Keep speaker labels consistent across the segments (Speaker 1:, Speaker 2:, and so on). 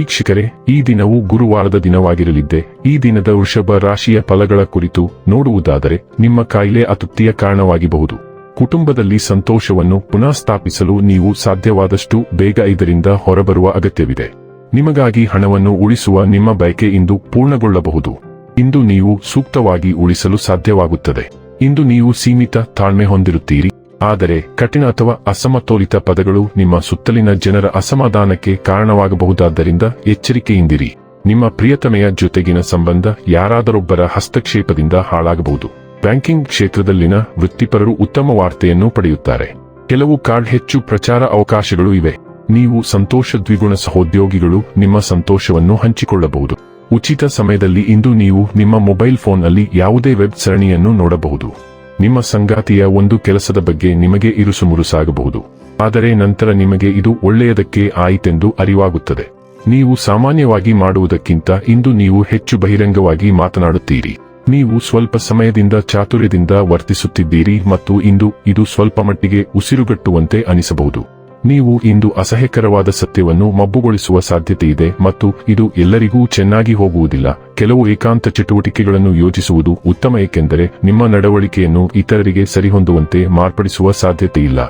Speaker 1: ವೀಕ್ಷಕರೇ, ಈ ದಿನವು ಗುರುವಾರದ ದಿನವಾಗಿರಲಿದ್ದೆ. ಈ ದಿನದ ವೃಷಭ ರಾಶಿಯ ಫಲಗಳ ಕುರಿತು ನೋಡುವುದಾದರೆ, ನಿಮ್ಮ ಕಾಯಿಲೆ ಅತೃಪ್ತಿಯ ಕಾರಣವಾಗಿಬಹುದು. ಕುಟುಂಬದಲ್ಲಿ ಸಂತೋಷವನ್ನು ಪುನಃ ಸ್ಥಾಪಿಸಲು ನೀವು ಸಾಧ್ಯವಾದಷ್ಟು ಬೇಗ ಇದರಿಂದ ಹೊರಬರುವ ಅಗತ್ಯವಿದೆ. ನಿಮಗಾಗಿ ಹಣವನ್ನು ಉಳಿಸುವ ನಿಮ್ಮ ಬಯಕೆ ಇಂದು ಪೂರ್ಣಗೊಳ್ಳಬಹುದು. ಇಂದು ನೀವು ಸೂಕ್ತವಾಗಿ ಉಳಿಸಲು ಸಾಧ್ಯವಾಗುತ್ತದೆ. ಇಂದು ನೀವು ಸೀಮಿತ ತಾಳ್ಮೆ ಹೊಂದಿರುತ್ತೀರಿ. ಆದರೆ ಕಠಿಣ ಅಥವಾ ಅಸಮತೋಲಿತ ಪದಗಳು ನಿಮ್ಮ ಸುತ್ತಲಿನ ಜನರ ಅಸಮಾಧಾನಕ್ಕೆ ಕಾರಣವಾಗಬಹುದಾದ್ದರಿಂದ ಎಚ್ಚರಿಕೆಯಿಂದಿರಿ. ನಿಮ್ಮ ಪ್ರಿಯತಮೆಯ ಜೊತೆಗಿನ ಸಂಬಂಧ ಯಾರಾದರೊಬ್ಬರ ಹಸ್ತಕ್ಷೇಪದಿಂದ ಹಾಳಾಗಬಹುದು. ಬ್ಯಾಂಕಿಂಗ್ ಕ್ಷೇತ್ರದಲ್ಲಿನ ವೃತ್ತಿಪರರು ಉತ್ತಮ ವಾರ್ತೆಯನ್ನು ಪಡೆಯುತ್ತಾರೆ. ಕೆಲವು ಕಾರ್ಡ್ ಹೆಚ್ಚು ಪ್ರಚಾರ ಅವಕಾಶಗಳು ಇವೆ. ನೀವು ಸಂತೋಷ ದ್ವಿಗುಣ ಸಹೋದ್ಯೋಗಿಗಳು ನಿಮ್ಮ ಸಂತೋಷವನ್ನು ಹಂಚಿಕೊಳ್ಳಬಹುದು. ಉಚಿತ ಸಮಯದಲ್ಲಿ ಇಂದು ನೀವು ನಿಮ್ಮ ಮೊಬೈಲ್ ಫೋನ್ನಲ್ಲಿ ಯಾವುದೇ ವೆಬ್ ಸರಣಿಯನ್ನು ನೋಡಬಹುದು. ನಿಮ್ಮ ಸಂಗಾತಿಯ ಒಂದು ಕೆಲಸದ ಬಗ್ಗೆ ನಿಮಗೆ ಇರುಸುಮುರುಸಾಗಬಹುದು ಆದರೆ ನಂತರ ನಿಮಗೆ ಇದು ಒಳ್ಳೆಯದಕ್ಕೆ ಆಯಿತೆಂದು ಅರಿವಾಗುತ್ತದೆ. ನೀವು ಸಾಮಾನ್ಯವಾಗಿ ಮಾಡುವುದಕ್ಕಿಂತ ಇಂದು ನೀವು ಹೆಚ್ಚು ಬಹಿರಂಗವಾಗಿ ಮಾತನಾಡುತ್ತೀರಿ. ನೀವು ಸ್ವಲ್ಪ ಸಮಯದಿಂದ ಚಾತುರ್ಯದಿಂದ ವರ್ತಿಸುತ್ತಿದ್ದೀರಿ ಮತ್ತು ಇಂದು ಇದು ಸ್ವಲ್ಪ ಮಟ್ಟಿಗೆ ಉಸಿರುಗಟ್ಟುವಂತೆ ಅನಿಸಬಹುದು. ನೀವು ಇಂದು ಅಸಹ್ಯಕರವಾದ ಸತ್ಯವನ್ನು ಮಬ್ಬುಗೊಳಿಸುವ ಸಾಧ್ಯತೆಯಿದೆ ಮತ್ತು ಇದು ಎಲ್ಲರಿಗೂ ಚೆನ್ನಾಗಿ ಹೋಗುವುದಿಲ್ಲ. ಕೆಲವು ಏಕಾಂತ ಚಟುವಟಿಕೆಗಳನ್ನು ಯೋಜಿಸುವುದು ಉತ್ತಮ ಏಕೆಂದರೆ ನಿಮ್ಮ ನಡವಳಿಕೆಯನ್ನು ಇತರರಿಗೆ ಸರಿಹೊಂದುವಂತೆ ಮಾರ್ಪಡಿಸುವ ಸಾಧ್ಯತೆಯಿಲ್ಲ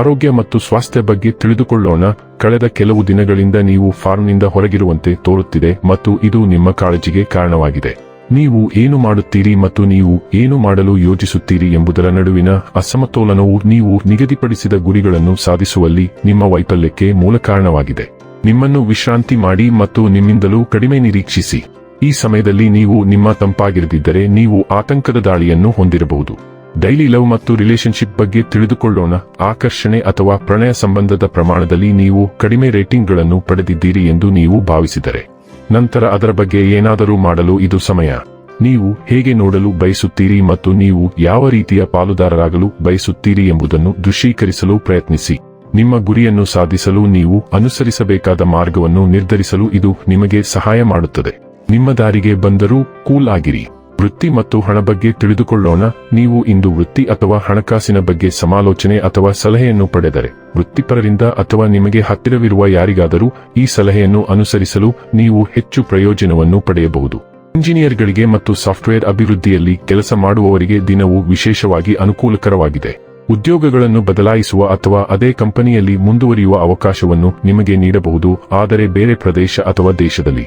Speaker 1: ಆರೋಗ್ಯ ಮತ್ತು ಸ್ವಾಸ್ಥ್ಯ ಬಗ್ಗೆ ತಿಳಿದುಕೊಳ್ಳೋಣ. ಕಳೆದ ಕೆಲವು ದಿನಗಳಿಂದ ನೀವು ಫಾರ್ಮ್ನಿಂದ ಹೊರಗಿರುವಂತೆ ತೋರುತ್ತಿದೆ ಮತ್ತು ಇದು ನಿಮ್ಮ ಕಾಳಜಿಗೆ ಕಾರಣವಾಗಿದೆ. ನೀವು ಏನು ಮಾಡುತ್ತೀರಿ ಮತ್ತು ನೀವು ಏನು ಮಾಡಲು ಯೋಜಿಸುತ್ತೀರಿ ಎಂಬುದರ ನಡುವಿನ ಅಸಮತೋಲನವು ನೀವು ನಿಗದಿಪಡಿಸಿದ ಗುರಿಗಳನ್ನು ಸಾಧಿಸುವಲ್ಲಿ ನಿಮ್ಮ ವೈಫಲ್ಯಕ್ಕೆ ಮೂಲ ಕಾರಣವಾಗಿದೆ. ನಿಮ್ಮನ್ನು ವಿಶ್ರಾಂತಿ ಮಾಡಿ ಮತ್ತು ನಿಮ್ಮಿಂದಲೂ ಕಡಿಮೆ ನಿರೀಕ್ಷಿಸಿ. ಈ ಸಮಯದಲ್ಲಿ ನೀವು ನಿಮ್ಮ ತಂಪಾಗಿರದಿದ್ದರೆ ನೀವು ಆತಂಕದ ದಾಳಿಯನ್ನು ಹೊಂದಿರಬಹುದು. ಡೈಲಿ ಲವ್ ಮತ್ತು ರಿಲೇಶನ್ಶಿಪ್ ಬಗ್ಗೆ ತಿಳಿದುಕೊಳ್ಳೋಣ. ಆಕರ್ಷಣೆ ಅಥವಾ ಪ್ರಣಯ ಸಂಬಂಧದ ಪ್ರಮಾಣದಲ್ಲಿ ನೀವು ಕಡಿಮೆ ರೇಟಿಂಗ್ಗಳನ್ನು ಪಡೆದಿದ್ದೀರಿ ಎಂದು ನೀವು ಭಾವಿಸಿದರೆ. ನಂತರ ಅದರ ಬಗ್ಗೆ ಏನಾದರೂ ಮಾಡಲು ಇದು ಸಮಯ. ನೀವು ಹೇಗೆ ನೋಡಲು ಬಯಸುತ್ತೀರಿ ಮತ್ತು ನೀವು ಯಾವ ರೀತಿಯ ಪಾಲುದಾರರಾಗಲು ಬಯಸುತ್ತೀರಿ ಎಂಬುದನ್ನು ದೃಶ್ಯೀಕರಿಸಲು ಪ್ರಯತ್ನಿಸಿ. ನಿಮ್ಮ ಗುರಿಯನ್ನು ಸಾಧಿಸಲು ನೀವು ಅನುಸರಿಸಬೇಕಾದ ಮಾರ್ಗವನ್ನು ನಿರ್ಧರಿಸಲು ಇದು ನಿಮಗೆ ಸಹಾಯ ಮಾಡುತ್ತದೆ. ನಿಮ್ಮ ದಾರಿಗೆ ಬಂದರೂ ಕೂಲ್ ಆಗಿರಿ. ವೃತ್ತಿ ಮತ್ತು ಹಣ ಬಗ್ಗೆ ತಿಳಿದುಕೊಳ್ಳೋಣ. ನೀವು ಇಂದು ವೃತ್ತಿ ಅಥವಾ ಹಣಕಾಸಿನ ಬಗ್ಗೆ ಸಮಾಲೋಚನೆ ಅಥವಾ ಸಲಹೆಯನ್ನು ಪಡೆದರೆ, ವೃತ್ತಿಪರರಿಂದ ಅಥವಾ ನಿಮಗೆ ಹತ್ತಿರವಿರುವ ಯಾರಿಗಾದರೂ ಈ ಸಲಹೆಯನ್ನು ಅನುಸರಿಸಲು ನೀವು ಹೆಚ್ಚು ಪ್ರಯೋಜನವನ್ನು ಪಡೆಯಬಹುದು. ಇಂಜಿನಿಯರ್ಗಳಿಗೆ ಮತ್ತು ಸಾಫ್ಟ್ವೇರ್ ಅಭಿವೃದ್ಧಿಯಲ್ಲಿ ಕೆಲಸ ಮಾಡುವವರಿಗೆ ದಿನವು ವಿಶೇಷವಾಗಿ ಅನುಕೂಲಕರವಾಗಿದೆ. ಉದ್ಯೋಗಗಳನ್ನು ಬದಲಾಯಿಸುವ ಅಥವಾ ಅದೇ ಕಂಪನಿಯಲ್ಲಿ ಮುಂದುವರಿಯುವ ಅವಕಾಶವನ್ನು ನಿಮಗೆ ನೀಡಬಹುದು, ಆದರೆ ಬೇರೆ ಪ್ರದೇಶ ಅಥವಾ ದೇಶದಲ್ಲಿ.